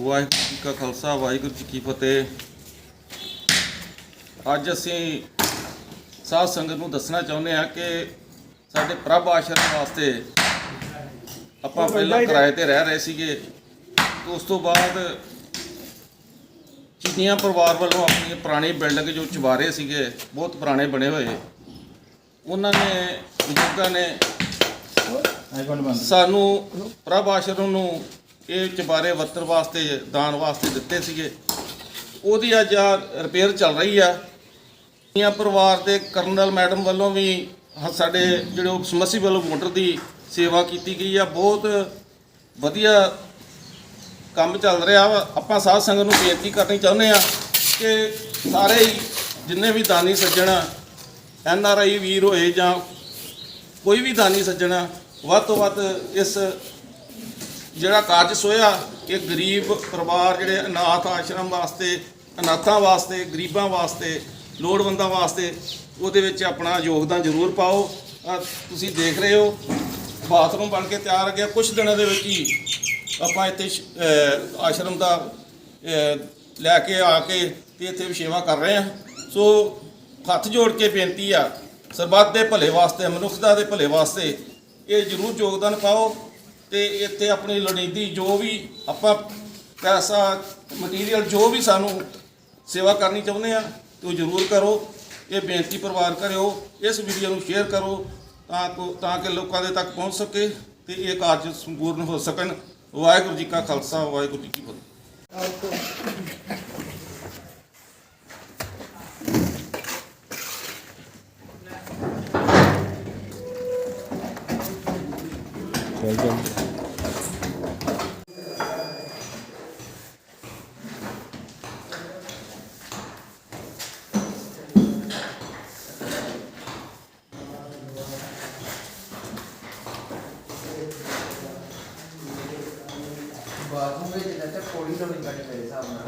ਵਾਹਿਗੁਰੂ ਜੀ ਕਾ ਖਾਲਸਾ ਵਾਹਿਗੁਰੂ ਜੀ ਕੀ ਫਤਿਹ। ਅੱਜ ਅਸੀਂ ਸਾਧ ਸੰਗਤ ਨੂੰ ਦੱਸਣਾ ਚਾਹੁੰਦੇ ਹਾਂ ਕਿ ਸਾਡੇ ਪ੍ਰਭ ਆਸ਼ਰਮ ਵਾਸਤੇ ਆਪਾਂ ਪਹਿਲਾਂ ਕਿਰਾਏ ਤੇ ਰਹਿ ਰਹੇ ਸੀਗੇ। ਉਸ ਤੋਂ ਬਾਅਦ ਚੀਨੀਆਂ ਪਰਿਵਾਰ ਵੱਲੋਂ ਆਪਣੀ ਪੁਰਾਣੀ ਬਿਲਡਿੰਗ ਜੋ ਚਵਾਰੇ ਸੀਗੇ ਬਹੁਤ ਪੁਰਾਣੇ ਬਣੇ ਹੋਏ। ਉਹਨਾਂ ਨੇ ਬਜ਼ੁਰਗਾਂ ਨੇ ਸਾਨੂੰ ਪ੍ਰਭ ਆਸ਼ਰਮ ਨੂੰ ਇਹ ਚਬਾਰੇ ਵਰਤਣ ਵਾਸਤੇ, ਦਾਨ ਵਾਸਤੇ ਦਿੱਤੇ ਸੀਗੇ। ਉਹਦੀ ਅੱਜ ਆ ਰਿਪੇਅਰ ਚੱਲ ਰਹੀ ਆ। ਇਹ ਪਰਿਵਾਰ ਦੇ ਕਰਨਲ ਮੈਡਮ ਵੱਲੋਂ ਵੀ ਸਾਡੇ ਜਿਹੜੇ ਉਹ ਵੱਲੋਂ ਮੋਟਰ ਦੀ ਸੇਵਾ ਕੀਤੀ ਗਈ ਆ। ਬਹੁਤ ਵਧੀਆ ਕੰਮ ਚੱਲ ਰਿਹਾ ਵਾ। ਆਪਾਂ ਸਾਧ ਸੰਗਤ ਨੂੰ ਬੇਨਤੀ ਕਰਨੀ ਚਾਹੁੰਦੇ ਆ ਕਿ ਸਾਰੇ ਹੀ ਜਿੰਨੇ ਵੀ ਦਾਨੀ ਸੱਜਣ ਐਨ ਆਰ ਆਈ ਵੀਰ ਹੋਏ ਜਾਂ ਕੋਈ ਵੀ ਦਾਨੀ ਸੱਜਣ ਵੱਧ ਤੋਂ ਵੱਧ ਇਸ ਜਿਹੜਾ ਕਾਰਜ ਸੋਇਆ ਕਿ ਗਰੀਬ ਪਰਿਵਾਰ ਜਿਹੜੇ ਅਨਾਥ ਆਸ਼ਰਮ ਵਾਸਤੇ, ਅਨਾਥਾਂ ਵਾਸਤੇ, ਗਰੀਬਾਂ ਵਾਸਤੇ, ਲੋੜਵੰਦਾਂ ਵਾਸਤੇ ਉਹਦੇ ਵਿੱਚ ਆਪਣਾ ਯੋਗਦਾਨ ਜ਼ਰੂਰ ਪਾਓ। ਤੁਸੀਂ ਦੇਖ ਰਹੇ ਹੋ, ਬਾਥਰੂਮ ਬਣ ਕੇ ਤਿਆਰ ਹੋ ਗਿਆ। ਕੁਝ ਦਿਨਾਂ ਦੇ ਵਿੱਚ ਹੀ ਆਪਾਂ ਇੱਥੇ ਆਸ਼ਰਮ ਦਾ ਲੈ ਕੇ ਆ ਕੇ ਤੇ ਇੱਥੇ ਸੇਵਾ ਕਰ ਰਹੇ ਹਾਂ। ਸੋ ਹੱਥ ਜੋੜ ਕੇ ਬੇਨਤੀ ਆ, ਸਰਬੱਤ ਦੇ ਭਲੇ ਵਾਸਤੇ ਮਨੁੱਖਤਾ ਦੇ ਭਲੇ ਵਾਸਤੇ ਇਹ ਜ਼ਰੂਰ ਯੋਗਦਾਨ ਪਾਓ। ਤੇ ਇੱਥੇ ਆਪਣੀ ਲੋੜੀਂਦੀ ਜੋ ਵੀ ਆਪਾਂ ਪੈਸਾ ਮਟੀਰੀਅਲ ਜੋ ਵੀ ਸਾਨੂੰ ਸੇਵਾ ਕਰਨੀ ਚਾਹੁੰਦੇ ਆ ਤੇ ਉਹ ਜ਼ਰੂਰ ਕਰੋ। ਇਹ ਬੇਨਤੀ ਪਰਿਵਾਰ ਕਰਿਓ, ਇਸ ਵੀਡੀਓ ਨੂੰ ਸ਼ੇਅਰ ਕਰੋ ਤਾਂ ਕੋ ਤਾਂ ਕਿ ਲੋਕਾਂ ਦੇ ਤੱਕ ਪਹੁੰਚ ਸਕੇ ਤੇ ਇਹ ਕਾਰਜ ਸੰਪੂਰਨ ਹੋ ਸਕਣ। ਵਾਹਿਗੁਰੂ ਜੀ ਕਾ ਖਾਲਸਾ, ਵਾਹਿਗੁਰੂ ਜੀ ਕੀ ਫਤਿਹ। ਚੱਲ ਚੱਲ ਬਾਥਰੂਮ ਵਿੱਚ ਚਾਚਾ ਪੌੜੀ ਲਾਉਣੀ ਪੈਣੀ ਮੇਰੇ ਹਿਸਾਬ ਨਾਲ